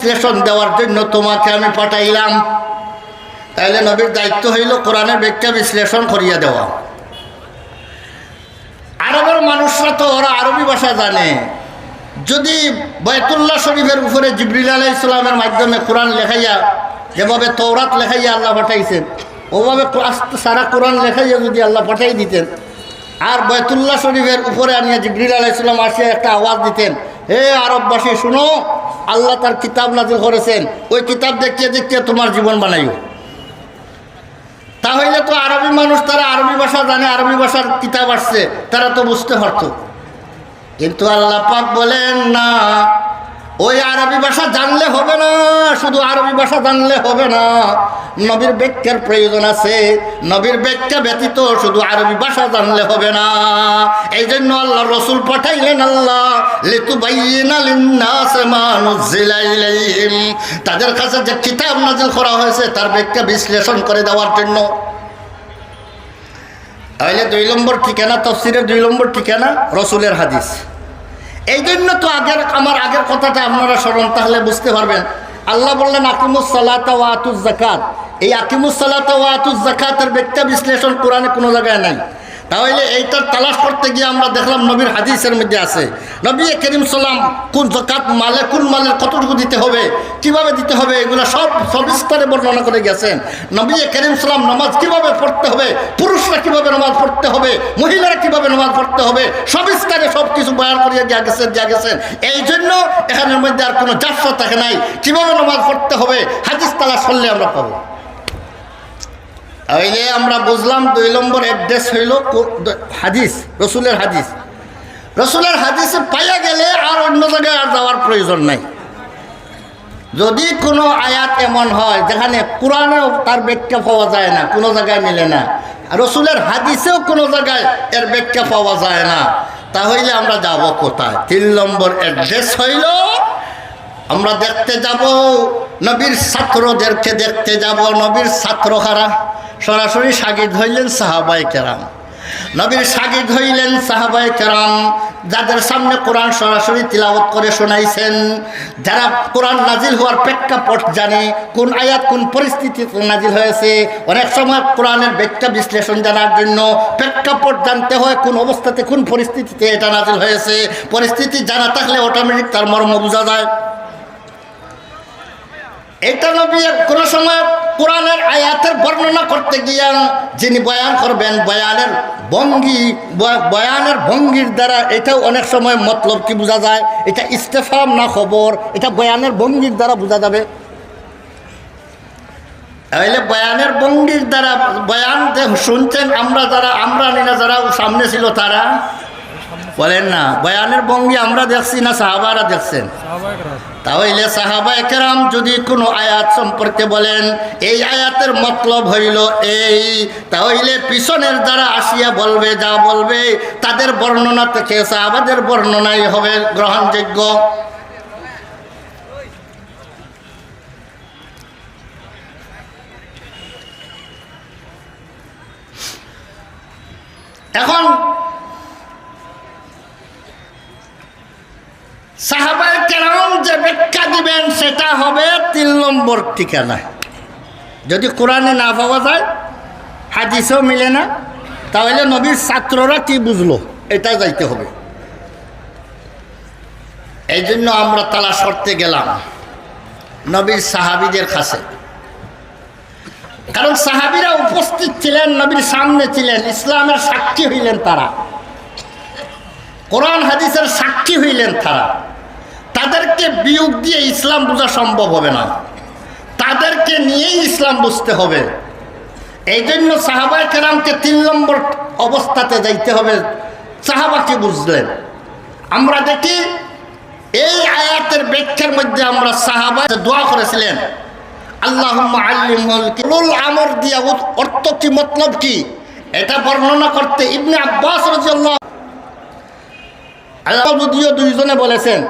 বিশ্লেষণ দেওয়ার জন্য তোমাকে আমি পাঠাইলাম। তাইলে নবীর দায়িত্ব হইল কোরআনের ব্যাখ্যা বিশ্লেষণ করিয়া দেওয়া। আরবের মানুষরা তো ওরা আরবি ভাষা জানে। যদি বয়তুল্লাহ শরীফের উপরে জিবরিল আলাহ ইসলামের মাধ্যমে কোরআন লেখাইয়া, যেভাবে তৌরাত লেখাইয়া আল্লাহ পাঠাইছেন, ওভাবে সারা কোরআন লেখাইয়া যদি আল্লাহ পাঠাই দিতেন, আর বয়তুল্লাহ শরীফের উপরে আনিয়া জিবরিল আলাহ ইসলাম আসিয়া একটা আওয়াজ দিতেন হে আরববাসী, শুনো, আল্লাহ তার কিতাব নাজিল করেছেন। ওই কিতাব দেখতে দেখতে তোমার জীবন বানাইও। তাহলে তো আরবি মানুষ, তারা আরবি ভাষা জানে, আরবি ভাষার কিতাব আসছে, তারা তো বুঝতে পারত। কিন্তু আল্লাহ পাক বলেন, না ওই আরবি ভাষা জানলে হবে না, শুধু আরবি ভাষা জানলে হবে না। নবীর ব্যাখ্যার প্রয়োজন আছে, নবীর ব্যাখ্যা ব্যতীত শুধু আরবি ভাষা জানলে হবে না। এই জন্য আল্লাহ রসুল পাঠাইলেন আল্লাহ লিতু তাদের কাছে যে কিতাব নাজিল করা হয়েছে, তার ব্যাখ্যা বিশ্লেষণ করে দেওয়ার জন্য। তাহলে দুই নম্বর ঠিকানা, তফসিরের দুই নম্বর ঠিকানা, রসুলের হাদিস। এই জন্য তো আগের, আমার আগের কথাটা আপনারা স্মরণ, তাহলে বুঝতে পারবেন। আল্লাহ বললেন, আকিমুস সালাত ওয়াতুজ জাকাত এই আকিমুসালাত জাকাতের ব্যাখ্যা বিশ্লেষণ কোরআনে কোনো জায়গায় নাই। তাহলে এইটার তালাশ করতে গিয়ে আমরা দেখলাম নবীর হাদিসের মধ্যে আছে। নবী করিম সাল্লাম কোন জকাত মালে, কোন মালের কতটুকু দিতে হবে, কীভাবে দিতে হবে, এগুলো সব সবিস্তারে বর্ণনা করে গেছেন। নবী করিম সাল্লাম নামাজ কীভাবে পড়তে হবে, পুরুষরা কীভাবে নামাজ পড়তে হবে, মহিলারা কীভাবে নামাজ পড়তে হবে, সবিস্তারে সব কিছু বয়ান করিয়ে দিয়া গেছেন দিয়া গেছেন। এই জন্য এখানের মধ্যে আর কোনো জাফসা থাকে নাই। কীভাবে নামাজ পড়তে হবে, হাদিস তালাশ করলে আমরা পাবো। তাইলে আমরা বুঝলাম দুই নম্বর অ্যাড্রেস হইল হাদিস, রসুলের হাদিস। রসুলের হাদিসে পাইয়া গেলে আর অন্য জায়গায় আর যাওয়ার প্রয়োজন নাই। যদি কোনো আয়াত এমন হয়, যেখানে কোরআনেও তার ব্যাখ্যা পাওয়া যায় না, কোনো জায়গায় মিলে না রসুলের হাদিসেও কোনো জায়গায় এর ব্যাখ্যা পাওয়া যায় না, তাহলে আমরা যাব কোথায়? তিন নম্বর অ্যাড্রেস হইল আমরা দেখতে যাব, নবীর ছাত্রদেরকে দেখতে যাব, নবীর ছাত্র কারা সরাসরি সাগিদ হইলেন সাহাবাই কেরাম। নবীর সাগিদ হইলেন সাহাবাই কেরাম, যাদের সামনে কোরআন সরাসরি তিলাবত করে শোনাইছেন। যারা কোরআন নাজিল হওয়ার প্রেক্ষাপট জানে, কোন আয়াত, কোন পরিস্থিতিতে নাজিল হয়েছে, অনেক সময় কোরআনের ব্যাখ্যা বিশ্লেষণ জানার জন্য প্রেক্ষাপট জানতে হয়, কোন অবস্থাতে, কোন পরিস্থিতিতে এটা নাজিল হয়েছে। পরিস্থিতি জানা থাকলে অটোমেটিক তার মর্ম বোঝা যায়। এটা নবী কোনো সময় কোরআনের আয়াতের বর্ণনা করতে গিয়া যিনি বয়ান করবেন, বয়ানের ভঙ্গি বয়ানের ভঙ্গির দ্বারা এটাও অনেক সময় মতলব কি বোঝা যায়? এটা ইস্তেফাম না খবর, এটা বয়ানের ভঙ্গির দ্বারা বোঝা যাবে। তাহলে বয়ানের ভঙ্গির দ্বারা বয়ান শুনছেন আমরা যারা, আমরা নিনা যারা সামনে ছিল তারা বলেন না বয়ানের ভঙ্গি আমরা দেখছি না সাহাবারা দেখছেন? তাহলে সাহাবা একরাম যদি কোনো আয়াত সম্পর্কে বলেন এই আয়াতের মতলব হইল এই তাহলে পিছনের দ্বারা আসিয়া বলবে যা বলবে তাদের বর্ণনা থেকে সাহাবাদের বর্ণনাই হবে গ্রহণযোগ্য। এখন সাহাবায় কেরাম যে ব্যাখ্যা দিবেন, সেটা হবে তিন নম্বর ঠিকানা। যদি কোরআনে না পাওয়া যায়, হাদিসেও মিলে না, তাহলে নবীর ছাত্ররা কি বুঝলো? এটা যাইতে হবে। এই জন্য আমরা তালাশ করতে গেলাম নবীর সাহাবিদের কাছে। কারণ সাহাবিরা উপস্থিত ছিলেন, নবীর সামনে ছিলেন, ইসলামের সাক্ষী হইলেন তারা। কোরআন, হাদিসের সাক্ষী হইলেন তারা। তাদেরকে বিয়োগ দিয়ে ইসলাম বোঝা সম্ভব হবে না। তাদেরকে নিয়েই ইসলাম বুঝতে হবে। এই জন্য সাহাবাই কেরামকে তিন নম্বর অবস্থাতে যাইতে হবে। সাহাবাকে বুঝলেন। আমরা দেখি এই আয়াতের ব্যাখ্যার মধ্যে আমরা সাহাবা দোয়া করেছিলেন। আল্লাহ আল্লিমুল আমর দিয়া অর্থ কি, মতলব কি? এটা বর্ণনা করতে ইবনে আব্বাস রাজিয়াল্লাহ আল্লাহ যদিও দুইজনে বলেছেন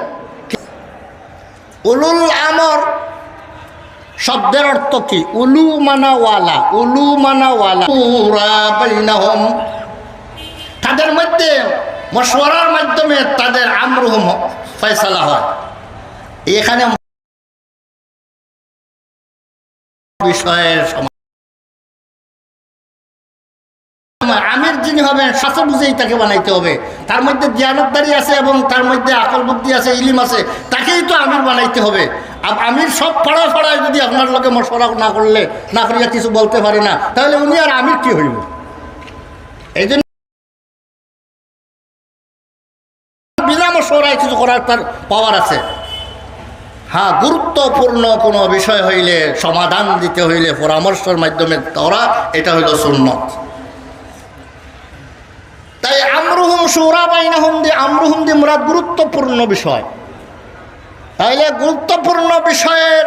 উলুল আমর শব্দের অর্থ কি? উলু মানাওয়ালা উলু মানাওয়ালা। তাদের মধ্যে মশওয়ার মাধ্যমে তাদের আমরুহম ফেসলা হয়। এখানে বিষয়ের সমাজ সমাধান আমির যিনি হবেন শাসক বুঝেই তাকে বানাইতে হবে। তার মধ্যে জ্ঞানদারি আছে এবং তার মধ্যে আকল বুদ্ধি আছে, ইলিম আছে, তাকেই তো আমির বানাইতে হবে। আর আমির সব পাড়া পাড়ায় যদি আপনার লোকে মশলা না করলে, না করিয়া কিছু বলতে পারে না, তাহলে উনি আর আমির কি হইব? এই জন্য বিনা মশলায় কিছু করার তার পাওয়ার আছে। হ্যাঁ গুরুত্বপূর্ণ কোনো বিষয় হইলে, সমাধান দিতে হইলে পরামর্শের মাধ্যমে করা, এটা হইল সুন্নত। তাই আমরুহুম সুরা বাইনাহুম দি আমরুহুম দি মুরাদ গুরুত্বপূর্ণ বিষয়। তাইলে গুরুত্বপূর্ণ বিষয়ের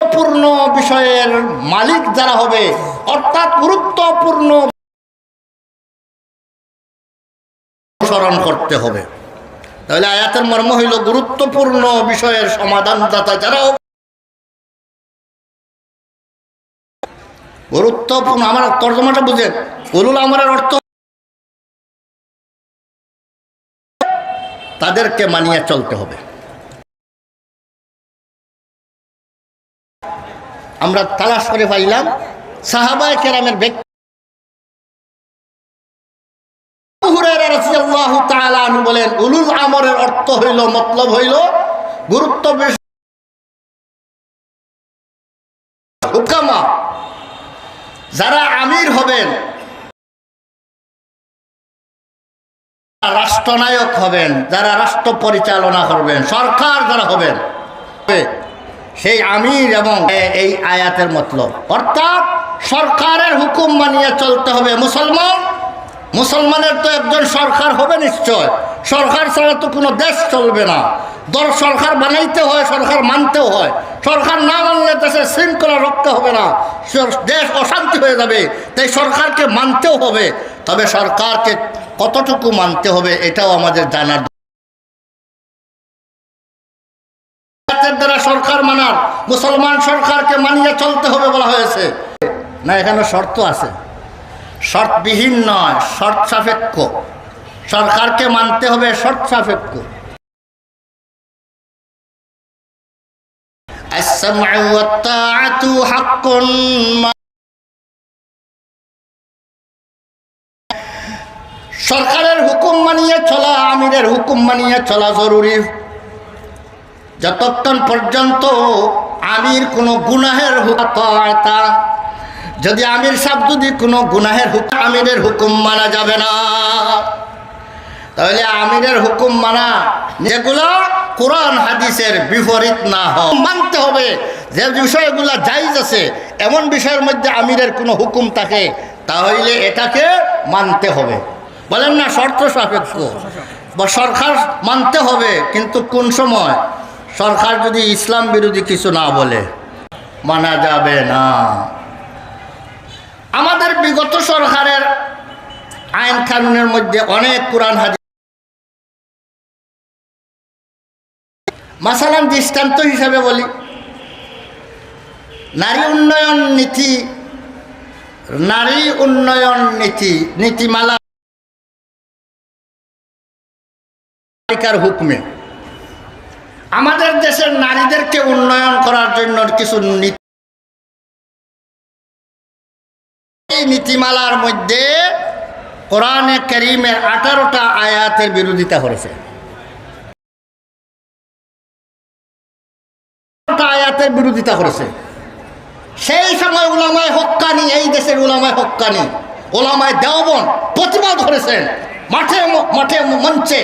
গুরুত্বপূর্ণ বিষয়ের মালিক যারা হবে, অর্থাৎ গুরুত্বপূর্ণ অনুসরণ করতে হবে। তাহলে আয়াতের মর্ম হইল গুরুত্বপূর্ণ বিষয়ের সমাধানদাতা যারা গুরুত্বপূর্ণ আমার তর্জমাটা বুঝেন। উলুল আমরের অর্থ তাদেরকে মানিয়ে চলতে হবে। আমরা তালাশ করে পাইলাম, সাহাবায় কেরামের ব্যক্তি বলেন, উলুল আমরের অর্থ হইল, মতলব হইল, গুরুত্ব বেশ- হুকামা যারা আমির হবেন রাষ্ট্রনায়ক হবেন, যারা রাষ্ট্র পরিচালনা করবেন, সরকার যারা হবেন, সেই আমির এবং এই আয়াতের মতলব। অর্থাৎ সরকারের হুকুম মানিয়ে চলতে হবে মুসলমান মুসলমানের তো একজন সরকার হবে নিশ্চয়। সরকার ছাড়া তো কোনো দেশ চলবে না। দল সরকার বানাইতে হয়, সরকার মানতেও হয়। সরকার না মানলে দেশের শৃঙ্খলা রক্ষা হবে না। দেশ অশান্তি হয়ে যাবে, তাই সরকারকে মানতেও হবে। তবে সরকারকে কতটুকু মানতে হবে এটাও আমাদের জানার দ্বারা সরকার মানার, মুসলমান সরকারকে মানিয়ে চলতে হবে বলা হয়েছে। না, এখানে শর্ত আছে। শর্তবিহীন নয় শর্ত সাপেক্ষ সরকারকে মানতে হবে শর্ত সাপেক্ষ সরকারের হুকুম মানিয়ে চলা, আমিরের হুকুম মানিয়ে চলা জরুরি। যতক্ষণ পর্যন্ত আমির কোনো গুনাহের হুকা যদি আমির সাহেব যদি কোনো গুনাহের হুকুম আমিরের হুকুম মানা যাবে না, তাহলে আমিরের হুকুম মানা যেগুলো কোরআন হাদিসের বিপরীত না হয়। মানতে হবে যে বিষয়গুলো জাইজ আছে, এমন বিষয়ের মধ্যে আমিরের কোনো হুকুম থাকে, তাহলে এটাকে মানতে হবে। বলেন না, শর্ত সাপেক্ষ। বা সরকার মানতে হবে, কিন্তু কোন সময়? সরকার যদি ইসলাম বিরোধী কিছু না বলে, মানা যাবে না। আমাদের বিগত সরকারের আইন কানুনের মধ্যে অনেক কোরআন হাদিস মাসালাম দৃষ্টান্ত হিসাবে বলি। নারী উন্নয়ন নীতি, নারী উন্নয়ন নীতি, নীতিমালা হুকমে। আমাদের দেশের নারীদেরকে উন্নয়ন করার জন্য কিছু নীতি এই নীতিমালার মধ্যে কোরআনে করিমের আঠারোটা আয়াতের বিরোধিতা করেছে। আয়াতের বিরোধিতা করেছে। সেই সময় ওলামায় হক্কানি, এই দেশের ওলামায় হক্কানি ওলামায় দেওবন প্রতিবাদ করেছেন। মাঠে মাঠে মঞ্চে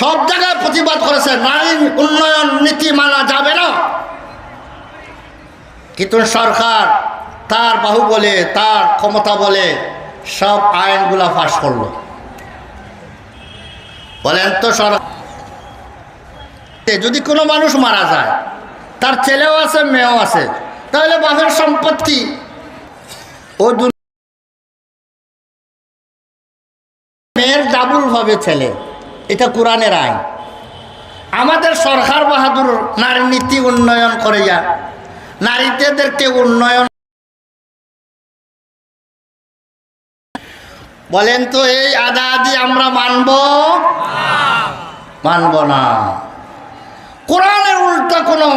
সব জায়গায় প্রতিবাদ করেছেন। নারী উন্নয়ন নীতি মানা যাবে না। কিন্তু সরকার তার বাহু বলে তার ক্ষমতা বলে সব আইনগুলা পাশ করল। বলেন তো সরকার যদি কোনো মানুষ মারা যায়, তার ছেলেও আছে, মেয়েও আছে, তাহলে বাপের সম্পত্তি ও মেয়ের ডাবুল হবে ছেলে, এটা কোরআনের আইন। আমাদের সরকার বাহাদুর নারী নীতি উন্নয়ন করে যা নারীদেরকে উন্নয়ন বলেন তো, এই আদা আদি আমরা মানব? মানব না। কোরআনের উল্টা কোনো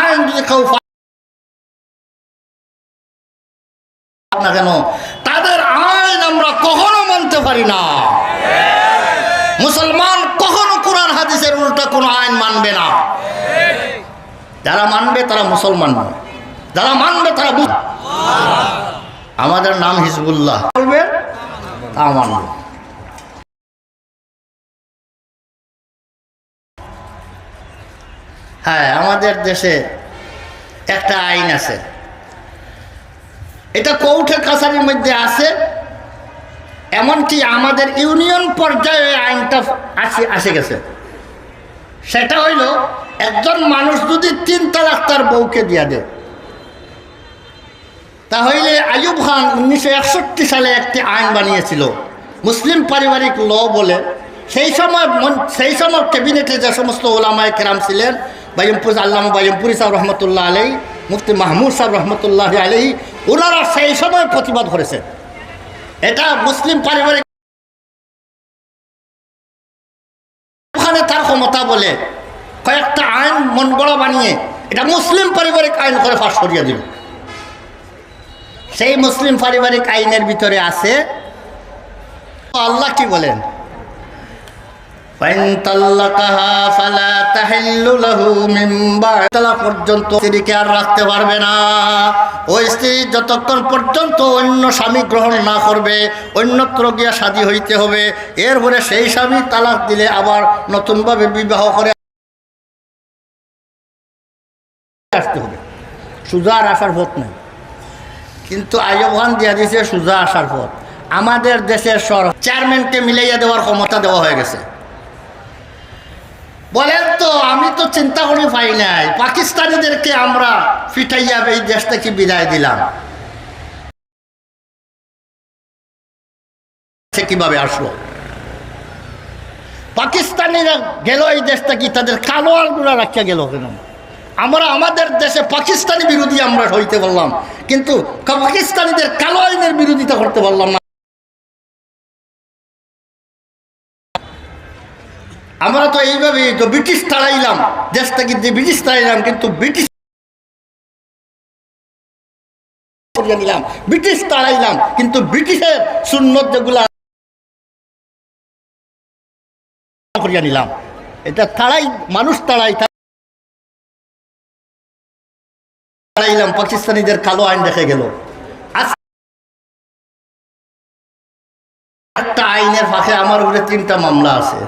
আইন যদি কেউ না কেন, তাদের আইন আমরা কখনো মানতে পারি না। মুসলমান কখনো কোরআন, হাদিসের উল্টা কোনো আইন মানবে না। যারা মানবে তারা মুসলমান যারা মানবে তারা আমাদের নাম হিজবুল্লাহ। বলবে? হ্যাঁ আমাদের দেশে একটা আইন আছে। এটা কৌঠে কাছারির মধ্যে আছে, এমনকি আমাদের ইউনিয়ন পর্যায়ে আইনটা আসে আসে গেছে। সেটা হইল, একজন মানুষ যদি তিন তালাক তার বউকে দিয়া দেয় তাহলে আয়ুব খান উনিশশো একষট্টি সালে একটি আইন বানিয়েছিল। মুসলিম পারিবারিক ল বলে। সেই সময় সেই সময় ক্যাবিনেটে যে সমস্ত ওলামায় কেরাম ছিলেন বাইমপুর আল্লাহ বাইমপুরি সাহেব রহমতুল্লাহ আলাই মুফতি মাহমুদ সাহেব রহমতুল্লাহ আলাই ওনারা সেই সময় প্রতিবাদ করেছেন। এটা মুসলিম পারিবারিক তার ক্ষমতা বলে। কয়েকটা আইন মন বানিয়ে, এটা মুসলিম পারিবারিক আইন করে ফাঁস করিয়ে দিল। সেই মুসলিম পারিবারিক আইনের ভিতরে আছে। আল্লাহ কি বলেন? পর্যন্ত আর রাখতে পারবে না। যতক্ষণ পর্যন্ত অন্য স্বামী না করবে, অন্যত্র হইতে হবে, এরপরে সেই স্বামী তালাক দিলে আবার নতুনভাবে বিবাহ করে আসতে হবে। সুজার আসার ভোট নেই। কিন্তু আয়োগান দিয়া দিয়েছে সুজা আসার পথ। আমাদের দেশের সর চেয়ারম্যানকে মিলাইয়া দেওয়ার ক্ষমতা দেওয়া হয়ে গেছে। বলেন তো, আমি তো চিন্তা করে পাই নাই। পাকিস্তানিদেরকে আমরা ফিটাইয়া এই দেশ থেকে বিদায় দিলাম। সে কীভাবে আসলো? পাকিস্তানিরা গেল এই দেশটা কি তাদের কালো আলগুলা রাখিয়া গেল কেন? আমরা আমাদের দেশে পাকিস্তানি বিরোধী আমরা হইতে পারলাম কিন্তু পাকিস্তানিদের কালো আইনের বিরোধিতা করতে পারলাম না। আমরা তো এইভাবে তো ব্রিটিশ তাড়াইলাম। দেশ থেকে যে ব্রিটিশ তাড়াইলাম, কিন্তু ব্রিটিশ ব্রিটিশ তাড়াইলাম, কিন্তু ব্রিটিশের সুন্নত যেগুলা করিয়া নিলাম। এটা তাড়াই, মানুষ তাড়াই তাড়াইলাম পাকিস্তানিদের কালো আইন দেখে গেল। একটা আইনের ফাঁকে আমার উপরে তিনটা মামলা আছে।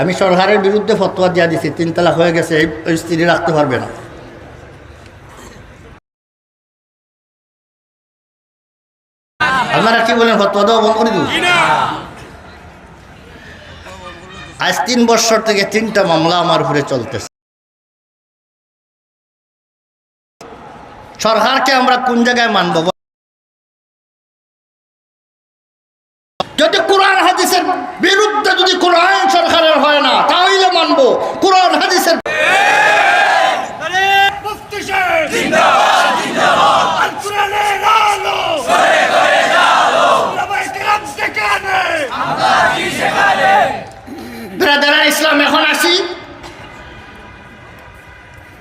আমি সরকারের বিরুদ্ধে ফতোয়া দিয়া দিছি তিন তালাক হয়ে গেছে এই স্ত্রী রাখতে পারবে না। আপনারা কি বলেন ফতোয়া দেওয়া বন্ধ করে দিব? আজ তিন বছর থেকে তিনটা মামলা আমার উপরে চলতেছে। সরকারকে আমরা কোন জায়গায় মানব? যদি কোরআন হাদিসের বিরুদ্ধে যদি কোন আইন সরকারের হয় না, তাহলে মানবো। কোরআন হাদিসের মুফতিশের এখন জিন্দাবাদ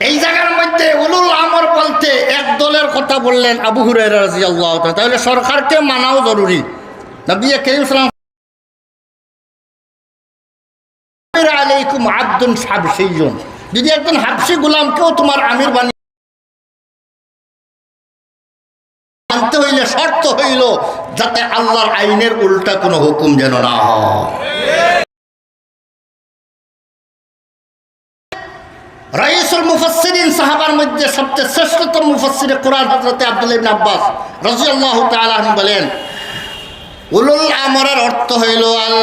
এই জায়গার মধ্যে উলুল আমর বলতে এক দলের কথা বললেন আবু রাদিয়াল্লাহু তাআলা। তাহলে সরকারকে মানাও জরুরি। নবী করিম সাল্লাল্লাহু আলাইকুম হাবশিয়ুন যদি একজন হাবশি গোলামকেও তোমার আমির বানিয়ে মানতে হইলে, শর্ত হইল যাতে আল্লাহর আইনের উল্টা কোনো হুকুম যেন না হয়। সাহাবার মধ্যে সবচেয়ে বলেন, উলুল আমরের অর্থ হইল আল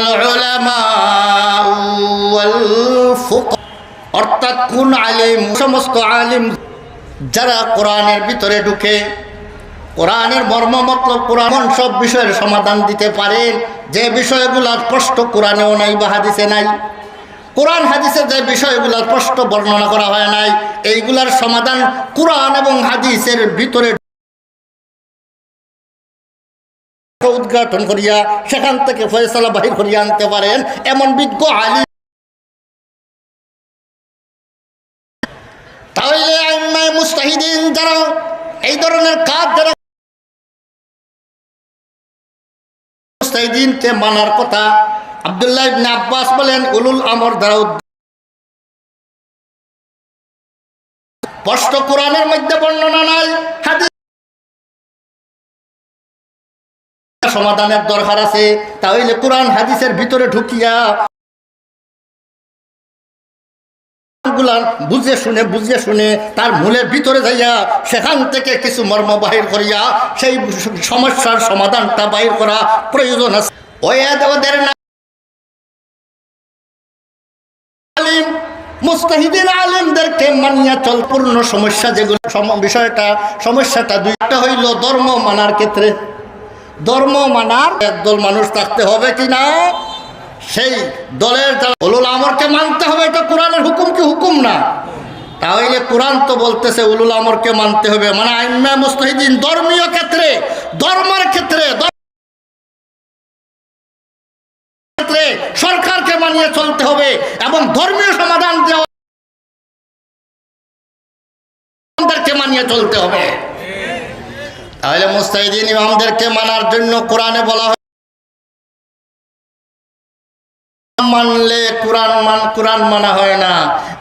অর্থাৎ কোন আলিম যারা কোরআনের ভিতরে ঢুকে, কোরআনের মর্ম, মতলব, কোরআন সব বিষয়ের সমাধান দিতে পারেন যে বিষয়গুলো স্পষ্ট কোরআনেও নাই বা হাদিসে নাই। কোরআন হাদিসের যে বিষয়গুলো স্পষ্ট বর্ণনা করা হয় নাই, এইগুলার সমাধান কোরআন এবং হাদিসের ভিতরে উদ্ঘাটন করিয়া সেখান থেকে বাহির করিয়া আনতে পারেন। এমন বিজ্ঞ আলী তাহলে মুস্তাহিদিন যারা, এই ধরনের কাজ যারা মুস্তাহিদিনকে মানার কথা আব্দুল্লাহ আব্বাস বলেন, উলুল আমর দ্বারা স্পষ্ট কোরআনের মধ্যে বর্ণনা নাই সমাধানের দরকার আছে, তাহলে কোরআন হাদিসের ভিতরে ঢুকিয়া বুঝে শুনে বুঝে শুনে তার মূলের ভিতরে যাইয়া সেখান থেকে কিছু মর্ম বাহির করিয়া সেই সমস্যার সমাধানটা বাহির করা প্রয়োজন আছে। ওদের না আলিম, মুস্তাহিদিন আলিমদেরকে মানিয়া চল পূর্ণ সমস্যা যেগুলো বিষয়টা, সমস্যাটা দুইটা হইল ধর্ম মানার ক্ষেত্রে। ধর্ম মানার একদল মানুষ থাকতে হবে কি না? সেই দলের উলুল আমরকে মানতে হবে, এটা কোরআনের হুকুম কি হুকুম না? তাহলে কোরআন তো বলতেছে উলুল আমরকে মানতে হবে। মানে আইম্মা মুস্তাহিদিন ধর্মীয় ক্ষেত্রে, ধর্মের ক্ষেত্রে ক্ষেত্রে সরকারকে মানিয়ে চলতে হবে এবং ধর্মীয় সমাধান দেওয়া মানিয়ে চলতে হবে। তাহলে মুস্তাহিদিন ইমামদেরকে মানার জন্য কোরআনে বলা হয় মানলে কোরআন মান, কোরআন মানা হয় না।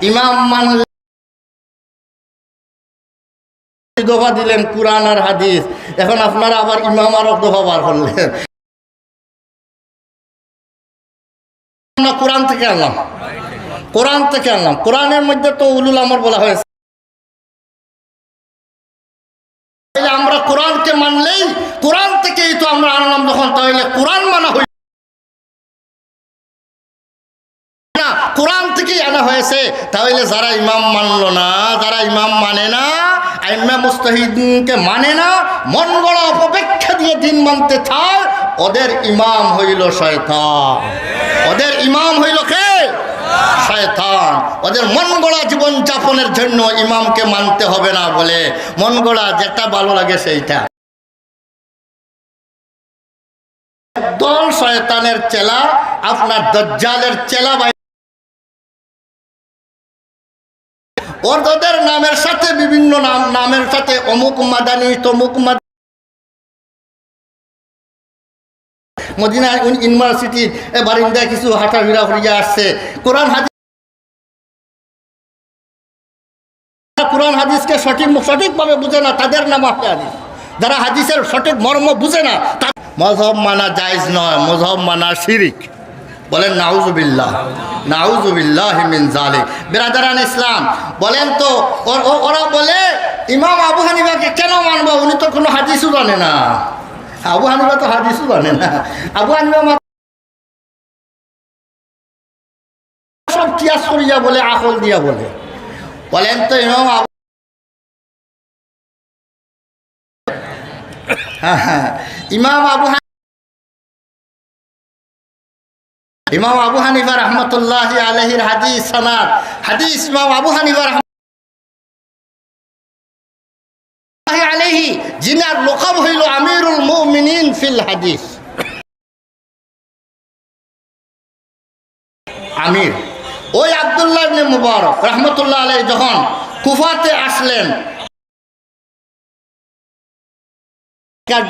ইমাম মানলে দফা দিলেন কোরআন আর হাদিস। এখন আপনারা আবার ইমাম আর দফা বার করলেন। আমরা কোরআন থেকে আনলাম। কোরআন থেকে আনলাম। কোরআনের মধ্যে তো উলুল আমর বলা হয়েছে। আমরা কোরআনকে মানলেই, কোরআন থেকেই তো আমরা আনলাম যখন তাহলে কোরআন মানা হইল না, কোরআন থেকেই আনা হয়েছে। তাহলে যারা ইমাম মানলো না, যারা ইমাম মানে না আইমা মুস্তাহিদকে মানে না মন গড়া অপেক্ষা দিয়ে দিন মানতে চায় ওদের ইমাম হইল শয়তান। ওদের ইমাম হইল কে? শয়তান। ওদের মন জীবন যাপনের জন্য ইমামকে মানতে হবে না বলে মন গড়া যেটা ভালো লাগে সেইটা। দল শয়তানের চেলা, আপনার দজ্জালের চেলা বাই ওদের নামের সাথে বিভিন্ন নাম, নামের সাথে অমুক মাদানি, তমুক মাদানি। মদিনা ইউনিভার্সিটি বারিন্দায় কিছু হাঁটাফিরা করিয়া আসছে। কোরআন হাদিস কোরআন হাদিসকে সঠিক সঠিকভাবে বুঝে না, তাদের নাম আপনি হাদিস। যারা হাদিসের সঠিক মর্ম বুঝে না, তা- মজহব মানা জায়জ নয়, মজহব মানা শিরিক। বলেন, নাউজুবিল্লাহ নাউজুবিল্লাহ মিন জালিক বিরাদারান ইসলাম, বলেন তো ওরা বলে, ইমাম আবু হানিফাকে কেন মানবো? উনি তো কোনো হাদিসও জানে না। আবু হানিফা তো হাদিসও জানে না আবু হানিফা সব কিয়াস করিয়া বলে আকল দিয়া বলে বলেন তো। ইমাম আবু ইমাম আবু হানিফা রহমতুল্লাহ আলহির হাদিস সানাদ হাদিস ইমাম আবু হানিফা আলাইহি, জিনার লোকাব হইল আমিরুল মুমিনিন ফিল হাদিস। আমির, ওই আব্দুল্লাহ মুবারক রহমতুল্লাহ আলাই যখন কুফাতে আসলেন, শিকার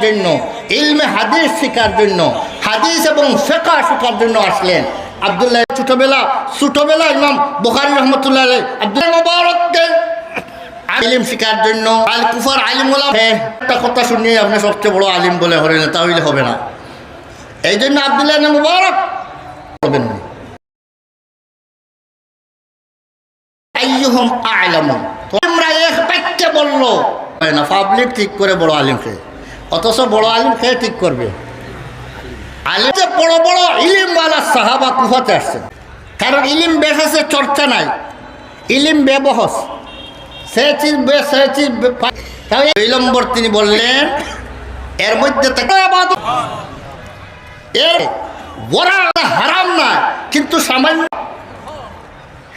ছোটবেলা ছোটবেলা ইমাম বুখারি রহমতুল্লাহ আব্দুল্লাহ মুবারককে আলিম শিকার জন্য। আল কুফার আলিম ওলা একটা কথা শুনিয়ে আপনি সবচেয়ে বড় আলিম বলে হলেন, তাহলে হবে না। এই জন্য আবদুল্লাহ মুবারক করবেন না তোমরা বলল, হয় না ঠিক করে বড় বড় আলিম খেয়ে ঠিক করবে? বড় বড় ইলিমওয়ালা সাহাবা কারণ ইলিম চর্চা নাই। ইলিম ব্যবহস নম্বর তিনি বললেন, এর মধ্যে হারাম না, কিন্তু সামান্য।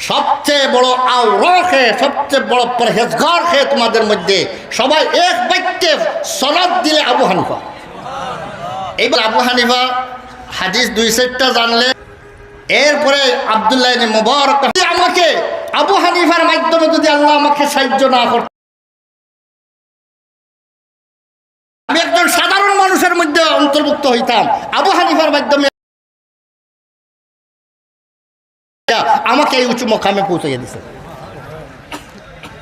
সবচেয়ে বড় আওর খেয়ে সবচেয়ে বড় পরহেজগার খেয়ে তোমাদের মধ্যে, সবাই এক বাক্যে সনদ দিলে আবু হানিফা। এইবার আবু হানিফা হাদিস দুই সেটটা জানলে, এরপরে আবদুল্লাহ মুবারক, আমাকে আবু হানিফার মাধ্যমে যদি আল্লাহ আমাকে সাহায্য না করত। আমি একজন সাধারণ মানুষের মধ্যে অন্তর্ভুক্ত হইতাম। আবু হানিফার মাধ্যমে আমাকে এই উঁচু মকামে পৌঁছে দিছে।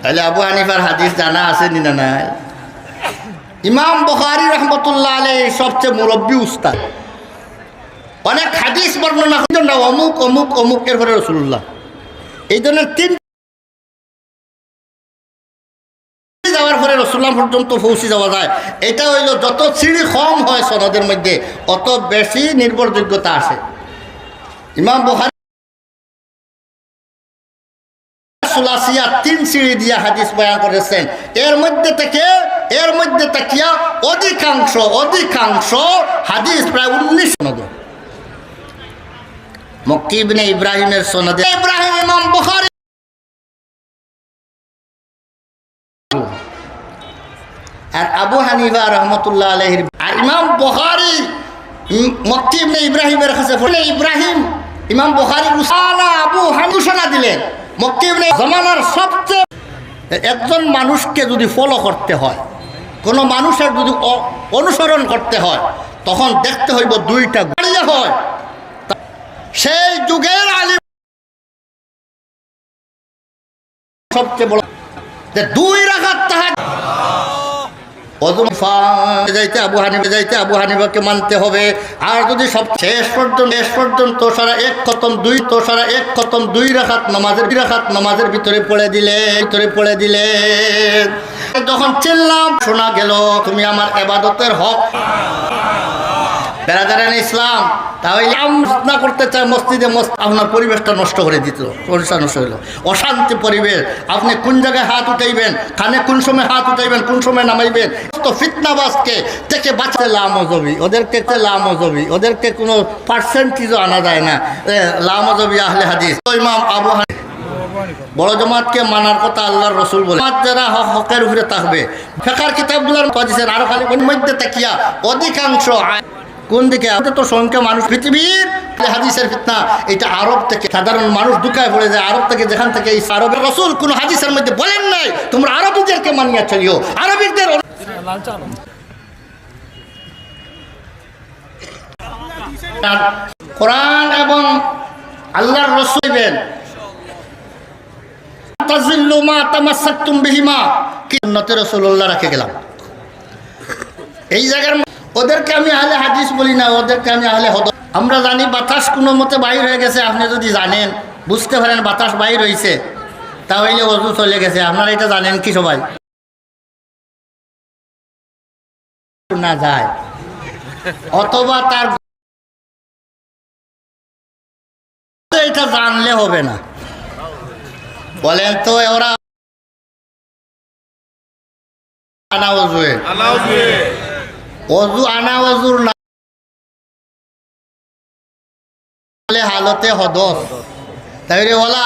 তাহলে আবু হানিফার হাদিস জানা আছে নি না নাই? ইমাম বখারি রহমতুল্লাহ আলী সবচেয়ে মুরব্বী উস্তাদ। অনেক হাদিস বর্ণনা অমুক অমুক অমুক এর পরে রসুল্লাহ এই ধরনের তিন যাওয়ার পরে পর্যন্ত পৌঁছে যাওয়া যায়। এটা হইল যত সিঁড়ি কম হয় সনদের মধ্যে, অত বেশি নির্ভরযোগ্যতা আসে ইমাম বহারি তিন সিঁড়ি দিয়া হাদিস বয়ান করেছেন। এর মধ্যে থেকে, এর মধ্যে অধিকাংশ অধিকাংশ হাদিস প্রায় উনিশ মক্কিবনে ইব্রাহিমের সনদে। ইব্রাহিম ইমাম বুখারী। আর আবু হানিফা রহমতুল্লাহ আলহির আর ইমাম বুখারী উম, মক্কি ইবনে ইব্রাহিমের কাছে বলে ইব্রাহিম ইমাম বুখারী উসানা আবু হানিফা দিলেন? মক্কি ইবনে জমানার সবচেয়ে একজন মানুষকে যদি ফলো করতে হয় কোনো মানুষের যদি অনুসরণ করতে হয় তখন দেখতে হইব দুইটা গাড়িয়ে হয়। সেই যুগের আলিম সবচেয়ে বড় যে দুই রাখাত তাহার মানতে হবে। আর যদি সব এক দুই এক দুই নামাজের দুই নামাজের ভিতরে পড়ে দিলে, ভিতরে পড়ে দিলে। যখন চিনলাম শোনা গেল, তুমি আমার এবাদতের হক। বেড়াদারেন ইসলাম, তাহলে না করতে চায় মসজিদে আপনার পরিবেশটা নষ্ট করে দিত, পরিবেশটা নষ্ট হইল অশান্তি পরিবেশ, আপনি কোন জায়গায় হাত উঠাইবেন, কানে কোন সময় হাত উঠাইবেন, কোন সময় নামাইবেন তো ফিতনাবাজকে থেকে বাঁচতে লামজবি, ওদেরকে তে লামজবি, ওদেরকে কোনো পার্সেন্টেজও আনা যায় না। লামজবি আহলে হাদিস। ইমাম আবু হানিফা বড় জমাতকে মানার কথা আল্লাহর রসুল বলে। যারা হকের উপরে থাকবে, ফেকার কিতাবগুলোর আরও খালি মধ্যে তাকিয়া অধিকাংশ কোন দিকে আমাদের তো সংখ্যা মানুষ, পৃথিবীর হাদিসের ফিতনা। এটা আরব থেকে সাধারণ মানুষ দুঃখায় পড়ে যায়। আরব থেকে যেখান থেকে এই আরবের রসুল কোন হাদিসের মধ্যে বলেন নাই, তোমরা আরবিদেরকে মানিয়া চলিও। আরবিদের কোরআন এবং আল্লাহর রসুলেন রাখে গেলাম। এই জায়গার ওদেরকে আমি আহলে হাদিস বলি না, ওদেরকে আমি আহলে হদ আমরা জানি বাতাস কোনো মতে বাইর হয়ে গেছে, আপনি যদি জানেন, বুঝতে পারেন বাতাস বাইর হয়েছে তাহলে অজু চলে গেছে, আপনারা এটা জানেন কি সবাই? না যায়। অথবা তার এটা জানলে হবে না। বলেন তো, ওরা অজু আনা অজুর না হলে হালতে হদস। তাইলে ওলা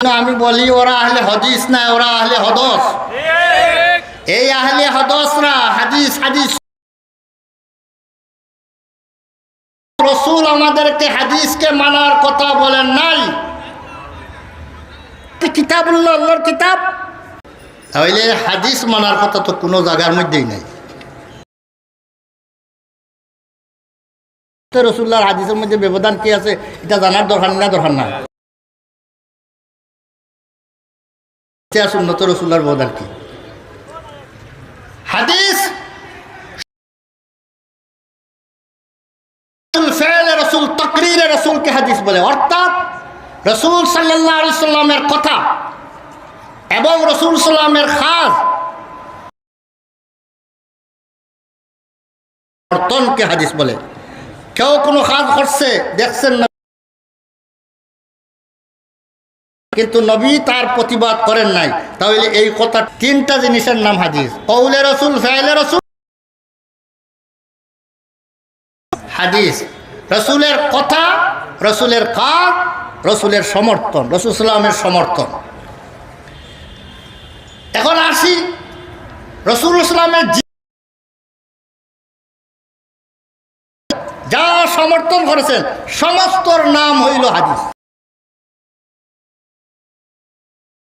আমি বলি, ওরা আহলে হদিস না, ওরা আহলে হদস। এই আহলে হদসরা হাদিস হাদিস। রসুল আমাদেরকে হাদিসকে মানার কথা বলেন নাই। কিতাবুল্লাহ কিতাব? তাহলে হাদিস মানার কথা তো কোনো জায়গার মধ্যেই নাই। রসুল্লাহর হাদিসের মধ্যে ব্যবধান কি আছে, এটা জানার দরকার না দরকার না ব্যবধান কি? হাদিস রসুল রসুলকে হাদিস বলে। অর্থাৎ রসুল সাল্লাহ সাল্লামের কথা এবং রসুল সাল্লামের খাস বর্তনকে হাদিস বলে। কেউ কোনো কাজ করছে, দেখছেন না। কিন্তু নবী তার প্রতিবাদ করেন নাই। তাহলে এই কথা তিনটা জিনিসের নাম হাদিস। কৌলে রসুল ফেলে রসুল। হাদিস, রসুলের কথা, রসুলের কাজ, রসুলের সমর্থন, রসুল সাল্লামের সমর্থন। এখন আসি রসুল ইসলামের যা সমর্থন করেছেন, সমস্তর নাম হইল হাদিস।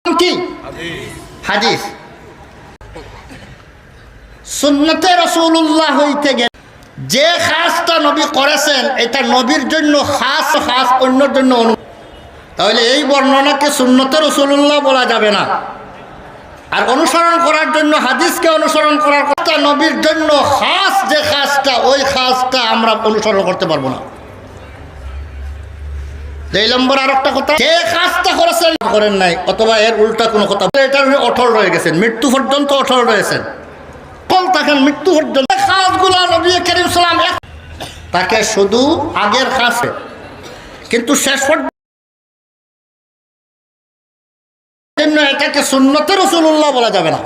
কি? হাদিস। সুন্নতে রসুল্লাহ হইতে গেলে যে খাসটা নবী করেছেন, এটা নবীর জন্য খাস খাস অন্যর জন্য অনু তাহলে এই বর্ণনাকে সুন্নতে রসুল্লাহ বলা যাবে না। আর অনুসরণ করার জন্য হাদিসকে অনুসরণ করার কথা নবীর জন্য খাস যে খাসটা, ওই খাসটা আমরা অনুসরণ করতে পারব না। দুই নম্বর আর একটা কথা, যে কাজটা করেছেন, করেন নাই, অথবা এর উল্টা কোনো কথা। এটার অটল রয়ে গেছেন, মৃত্যু পর্যন্ত অটল রয়েছেন। অটল থাকেন মৃত্যু পর্যন্ত কাজগুলো নবী করিম সালাম তাকে শুধু আগের কাছে কিন্তু শেষ পর্যন্ত জন্য এটাকে সুন্নতে রসুল্লাহ বলা যাবে না।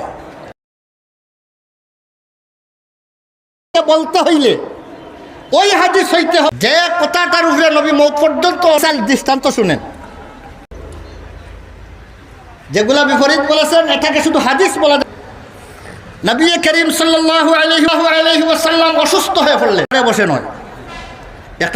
বলতে হইলে ওই হাদিস হইতে হবে। যে কথাটার উপরে নবী মৌত পর্যন্ত দৃষ্টান্ত শুনেন। যেগুলা বিপরীত বলেছেন, এটাকে শুধু হাদিস বলা নবী করিম সাল্লাল্লাহু আলাইহি ওয়া আলাইহি অসুস্থ হয়ে পড়লেন। বসে নয়।